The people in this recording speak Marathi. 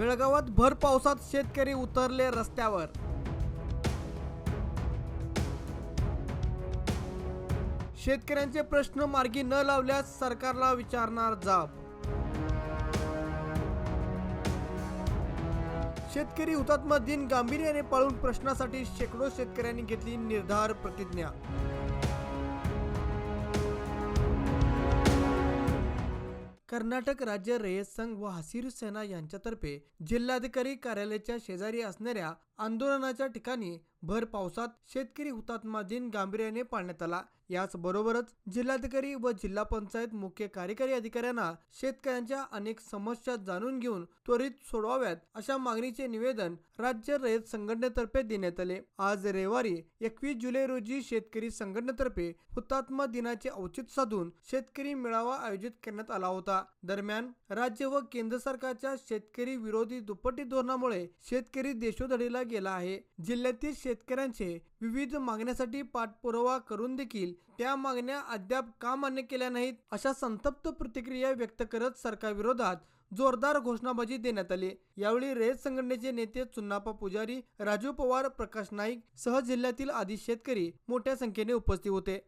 बेळगावात भर पावसात शेतकरी उतरले रस्त्यावर. शेतकऱ्यांचे प्रश्न मार्गी न लावल्यास सरकारला विचारणार जाब. शेतकरी हुतात्मा दिन गांभीर्याने पाळून प्रश्नासाठी शेकडो शेतकऱ्यांनी घेतली निर्धार प्रतिज्ञा. कर्नाटक राज्य रयत संघ व हसिरू सेना यांच्यातर्फे जिल्हाधिकारी कार्यालयाच्या शेजारी असणाऱ्या आंदोलनाच्या ठिकाणी भर पावसात शेतकरी हुतात्मा दिन गांभीर्याने पाळण्यात आला. याचबरोबरच जिल्हाधिकारी व जिल्हा पंचायत मुख्य कार्यकारी अधिकाऱ्यांना शेतकऱ्यांच्या अनेक समस्या जाणून घेऊन त्वरित सोडवाव्यात अशा मागणीचे निवेदन राज्य रयत संघटनेतर्फे देण्यात आले. आज रविवारी एकवीस जुलै रोजी शेतकरी संघटनेतर्फे हुतात्मा दिनाचे औचित्य साधून शेतकरी मेळावा आयोजित करण्यात आला होता. दरम्यान राज्य व केंद्र सरकारच्या शेतकरी विरोधी दुप्पटी धोरणामुळे शेतकरी देशोधडीला गेला आहे. जिल्ह्यातील शेतकऱ्यांचे विविध मागण्यासाठी पाठपुरावा करून देखील त्या मागण्या अद्याप का मान्य केल्या नाहीत अशा संतप्त प्रतिक्रिया व्यक्त करत सरकारविरोधात जोरदार घोषणाबाजी देण्यात आली. यावेळी रयत संघटनेचे नेते चुन्नाप्पा पुजारी राजू पवार प्रकाश नाईक सह जिल्ह्यातील आदी शेतकरी मोठ्या संख्येने उपस्थित होते.